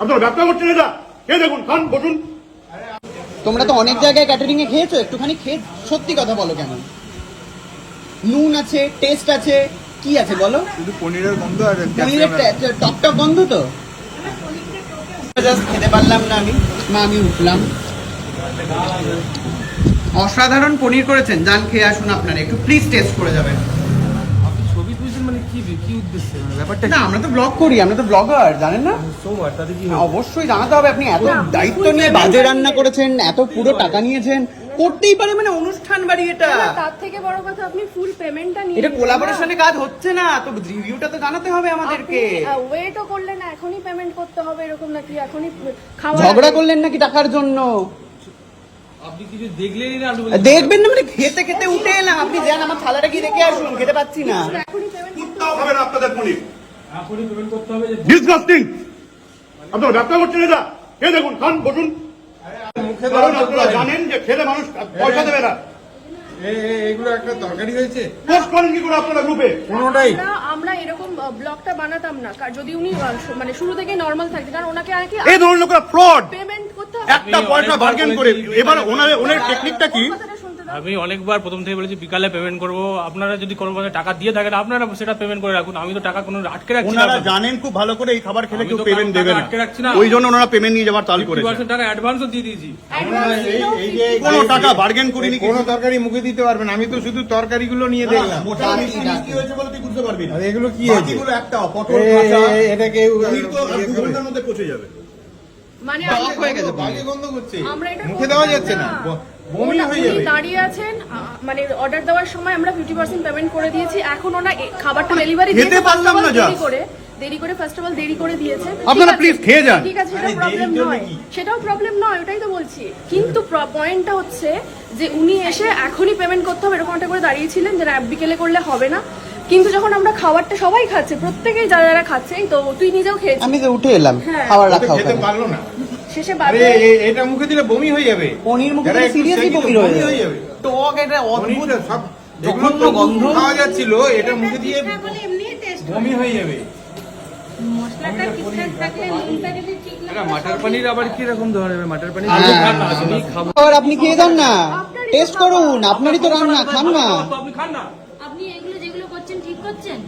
আপনারা ব্যবসা করছেন এটা? কে দেখুন খান বসুন। তোমরা তো অনেক জায়গায় ক্যাটারিং এ খেয়েছো একটুখানি খেয়ে সত্যি কথা বলো কেন? নুন আছে টেস্ট আছে কি আছে বলো? শুধু পনিরের গন্ধ আর পনিরের টক টক গন্ধ তো? জাস্ট খেতে পারলাম না আমি। মা আমি উঠলাম। অসাধারণ পনির করেছেন। যান খেয়ে আসুন আপনারা একটু প্লিজ টেস্ট করে যাবেন। কি কি উদ্দেশ্যে? ব্যাপারটা না আমরা তো ব্লগ করি আমরা তো ব্লগার জানেন না? সোমবার তাতে কি অবশ্যই জানাতে হবে আপনি এত দায়িত্ব নিয়ে বাজে রান্না করেছেন এত পুরো টাকা নিয়েছেন করতেই পারে মানে অনুষ্ঠান বাড়ি এটা। তার থেকে বড় কথা আপনি ফুল পেমেন্টটা নিয়ে এটা কোলাবোরেশনে কাজ হচ্ছে না তো রিভিউটা তো জানাতে হবে আমাদেরকে। ওয়েটও করলেন না এখনই পেমেন্ট করতে হবে এরকম নাকি? এখনই খাওয়া ঝগড়া করলেন নাকি টাকার জন্য? আপনি কিছু দেখলেনই না আপনি দেখবেন না মানে খেতে খেতে উঠে এলাম আপনি যান আমার থালাটা কি রেখে আসুন খেতে পাচ্ছি না। এখনই পেমেন্ট না আপনাদের পনির। পেমেন্ট করতে হবে যে ডিসগাস্টিং আপনারা ব্যবসা করছেন এটা? কে দেখুন খান বসুন। কারণ আপনারা জানেন যে খেলে মানুষ পয়সা দেবে না। এগুলো একটা তরকারি হয়েছে? পোস্ট করেন কি করে আপনারা গ্রুপে কোনোটাই। আমরা আমরা এরকম ব্লগটা বানাতাম না। যদি উনি মানে শুরু থেকে নর্মাল থাকতেন কারণ ওনাকে আর কি এই ধরনের লোকেরা ফ্রড পেমেন্ট করতে একটা পয়সা বার্গেন করে এবার ওনার ওনার টেকনিকটা কি। আমি অনেকবার প্রথম থেকে বলেছি বিকালে পেমেন্ট করব। আপনারা যদি কোনো টাকা দিয়ে থাকেন আপনারা সেটা পেমেন্ট করে রাখুন। আমি তো টাকা কোনো আটকে রাখছি না। ওনারা জানেন খুব ভালো করে এই খাবার খেলে কেউ পেমেন্ট দেবে না। আটকে রাখছি না। ওই জন্য ওনারা পেমেন্ট নিয়ে যাওয়ার তাল করেছে। পার্সেন্ট টাকা অ্যাডভান্সও দিয়ে দিয়েছি। কোনো টাকা বার্গেন করিনি কোনো তরকারি মুখে দিতে পারবেন আমি তো শুধু তরকারিগুলো নিয়ে দেখলাম। মোটা মিষ্টি মিষ্টি হয়েছে বলে তুই বুঝতে পারবি না। এগুলো কি হয়েছে? বাকিগুলো একটা পটল কাঁচা এটা কেউ তো ইয়ে দু ঘণ্টার মধ্যে পচে যাবে। মানে হয়ে গেছে বাজে গন্ধ করছে। মুখে দেওয়া যাচ্ছে না। বমি হয়ে যাবে। দাঁড়িয়ে আছেন মানে অর্ডার দেওয়ার সময় আমরা ফিফটি পার্সেন্ট পেমেন্ট করে দিয়েছি। এখন ওনা খাবারটা ডেলিভারি খেতে পারলাম না দেরি করে দেরি করে ফার্স্ট অফ অল দেরি করে দিয়েছে। আপনারা ঠিক খেয়ে যান। ঠিক আছে সেটাও প্রবলেম নয়। সেটাও প্রবলেম নয় ওটাই তো বলছি। কিন্তু পয়েন্টটা হচ্ছে যে উনি এসে এখনই পেমেন্ট করতে হবে এরকম একটা করে দাঁড়িয়েছিলেন যে না, বিকেলে করলে হবে না। কিন্তু যখন আমরা খাবারটা সবাই খাচ্ছে প্রত্যেকেই যারা যারা খাচ্ছে তো তুই নিজেও খেয়েছিস। আমি তো উঠে এলাম হ্যাঁ। খাবার রাখা খেতে পারল না। শেষে এটা মুখে দিলে বমি হয়ে যাবে। পনির মুখে একটু সিরিয়াসলি বমি হয়ে যাবে। টক এটা অদ্ভুত সব জঘন্য তো গন্ধ। খাওয়া যাচ্ছিল এটা মুখে দিয়ে বমি হয়ে যাবে। আপনি খেয়ে যান না। টেস্ট করুন। আপনারই তো রান্না। খান না খান না। আপনি এগুলো যেগুলো করছেন ঠিক করছেন?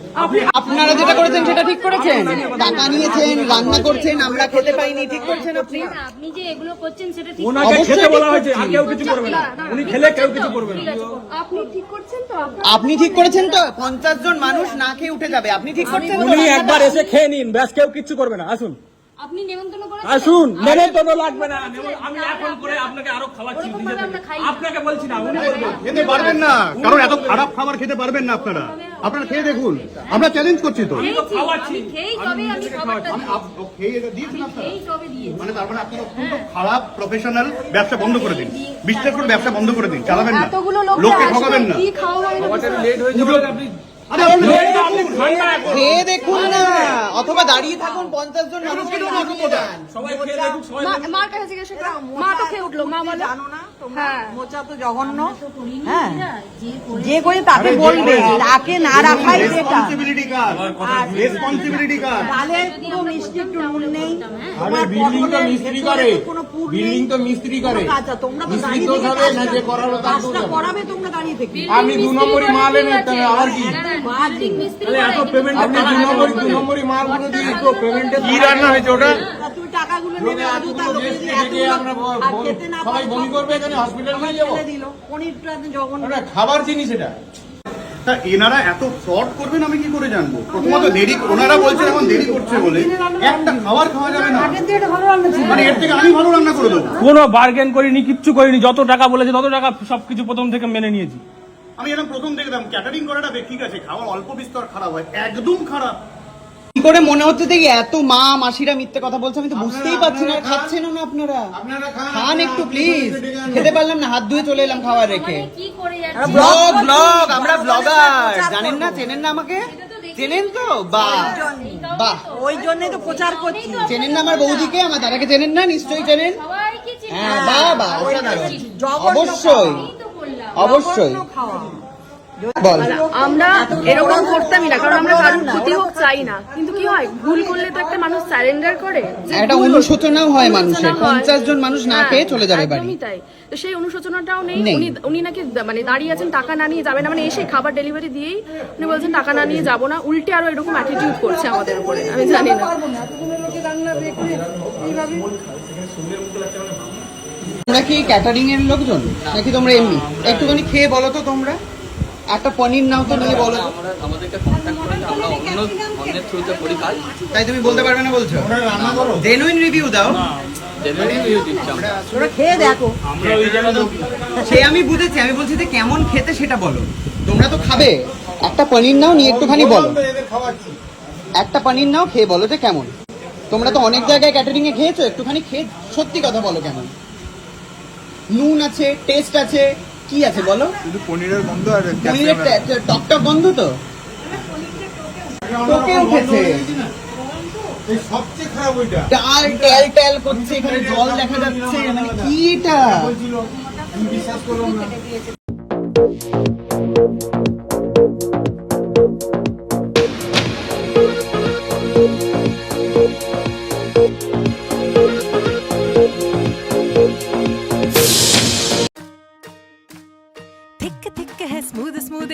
আপনারা যেটা করেছেন সেটা ঠিক করেছেন? টাকা নিয়েছেন রান্না করছেন আমরা খেতে পাইনি ঠিক করেছেন আপনি? আপনি যে এগুলো করছেন সেটা ঠিক ওনাকে খেতে বলা হয়েছে আর কেউ কিছু করবে না। উনি খেলে কেউ কিছু করবে না। আপনি ঠিক করছেন তো? আপনি ঠিক করেছেন তো? পঞ্চাশ জন মানুষ না খেয়ে উঠে যাবে। আপনি ঠিক করছেন? উনি একবার এসে খেয়ে নিন ব্যাস কেউ কিচ্ছু করবে না। আসুন। আপনি নেমন্তন্ন করেন আসুন নেমন্তন্ন লাগবে না। আমি এখন করে আপনাকে আরও না। আপনাকে বলছি না উনি বলবেন। খেতে পারবেন না। কারণ এত খারাপ খাবার খেতে পারবেন না আপনারা। আপনারা খেয়ে দেখুন। আমরা চ্যালেঞ্জ করছি তো। মানে তার মানে আপনারা অত্যন্ত খারাপ প্রফেশনাল ব্যবসা বন্ধ করে দিন। বিশ্বাস করে ব্যবসা বন্ধ করে দিন। চালাবেন না। লোককে ঠকাবেন না। হয় হয়ে। খেয়ে দেখুন। অথবা দাঁড়িয়ে থাকুন পঞ্চাশ জন মানুষকে মা- মার কাছে জিজ্ঞাসা মা তো খেয়ে উঠল মা বলে জানো না? হ্যাঁ। মোচা তো জঘন্য। তো করিনি। হ্যাঁ। যে করে তাকে বলবে তাকে না রাখাই বেটার রেসপন্সিবিলিটি কার? আর রেসপন্সিবিলিটি কার? ডালে পুরো মিষ্টি একটু নুন নেই। আরে বিল্ডিং তো মিস্ত্রি করে। বিল্ডিং তো মিস্ত্রি করে। কাজা তোমরা তো দাঁড়িয়ে দোষ থেকে না যে করালো তার দোষ করাবে। তোমরা দাঁড়িয়ে থেকে। আপনি দু নম্বরই মাল এনে তবে আবার কি? এত পেমেন্ট আপনি দু নম্বরই দু নম্বরই মালগুলো দিয়ে তো কি রান্না হয়েছে ওটা? টাকাগুলো নেবে লোকে আদৌ এতগুলো তাকে দেশকে দিয়ে ডেকে আমরা ব- আর খেতে না সবাই বমি করবে এখানে হসপিটাল নিয়ে যাব। দিল। পনিরটা জঘন্য খাবার জিনিস এটা। তা এনারা এত ফ্রড করবেন আমি কি করে জানব? প্রথমত দেরি ওনারা বলছেন এখন দেরি করছে বলে। একটা খাবার খাওয়া যাবে না। মানে এর থেকে আমি ভালো রান্না করে দেবো। কোনো বার্গেন করিনি কিচ্ছু করিনি যত টাকা বলেছে তত টাকা সবকিছু প্রথম থেকে মেনে নিয়েছি। আমি এরকম প্রথম দেখলাম ক্যাটারিং করাটা বেশ ঠিক আছে খাওয়ার অল্প বিস্তর খারাপ হয় একদম খারাপ। কি করে মনে হচ্ছে দেখি এত মা মাসিরা মিথ্যে কথা বলছে? আমি তো বুঝতেই পারছি না আর খাচ্ছেন না আপনারা? আপনারা খান, খান একটু প্লিজ খেতে পারলাম না হাত ধুয়ে চলে এলাম খাবার রেখে। মানে কি করে যাচ্ছে? ব্লগ ব্লগ আমরা ব্লগার জানেন না চেনেন না আমাকে? চেনেন তো? বাহ। বাহ। ওই জন্যই তো প্রচার করছি। চেনেন না আমার বৌদিকে? আমার দাদাকে চেনেন না? নিশ্চয়ই চেনেন? হ্যাঁ বাহ বাহ অবশ্যই। অবশ্যই। আমরা এরকম করতামই না কারণ আমরা কারোর ক্ষতি হোক চাই না। কিন্তু কি হয়? ভুল করলে তো একটা মানুষ স্যারেন্ডার করে। একটা অনুশোচনাও হয় মানুষের। পঞ্চাশ জন মানুষ না হ্যাঁ, খেয়ে চলে যাবে বাড়ি। তাই। তো সেই অনুশোচনাটাও নেই। উনি উনি নাকি মানে দাঁড়িয়ে আছেন টাকা না নিয়ে যাবেন না। মানে এসে খাবার ডেলিভারি দিয়েই উনি বলছেন টাকা না নিয়ে যাব না। উল্টে আরও এরকম অ্যাটিটিউড করছে আমাদের উপরে। আমি জানি না। তোমরা কি ক্যাটারিং এর লোকজন? নাকি তোমরা এমনি? একটুখানি খেয়ে বলো তো তোমরা। একটা পনির নাও তো নিয়ে বলো আমরা আমাদেরকে কন্ট্যাক্ট করে আমরা অন্য অন্যের থ্রুতে করি কাজ। তাই তুমি বলতে পারবে না বলছো? জেনুইন রিভিউ দাও। জেনুইন রিভিউ দিচ্ছি আমরা। ওরা খেয়ে দেখো। আমরা ওই জন্য সে আমি বুঝেছি আমি বলছি যে কেমন খেতে সেটা বলো। তোমরা তো খাবে। একটা পনির নাও নিয়ে একটুখানি বলো। একটা পনির নাও খেয়ে বলো যে কেমন। তোমরা তো অনেক জায়গায় ক্যাটারিং এ খেয়েছো একটুখানি খেয়ে সত্যি কথা বলো কেমন। নুন আছে টেস্ট আছে। কি আছে বলো? শুধু পনিরের গন্ধ আর পনিরের টে- টে- টক টক গন্ধ তো? তোকে উঠেছে। সবচেয়ে খারাপ ওইটা। টাল টাল টাল করছে এখানে জল দেখা যাচ্ছে মানে কি এটা? বিশ্বাস করলাম না।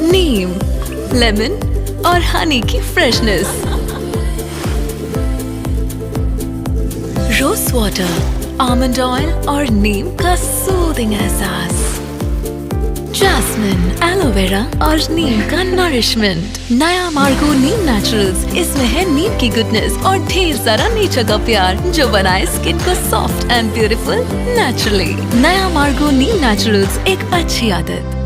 नीम, लेमन और हनी की freshness rose water almond oil और नीम का सूदिंग एहसास जैस्मिन एलोवेरा और नीम का नरिशमेंट नया मार्गो नीम नेचुरल्स इसमें है नीम की गुडनेस और ढेर सारा नेचर का प्यार जो बनाए स्किन को सॉफ्ट एंड ब्यूटीफुल नेचुरली नया मार्गो नीम नेचुरल्स एक अच्छी आदत.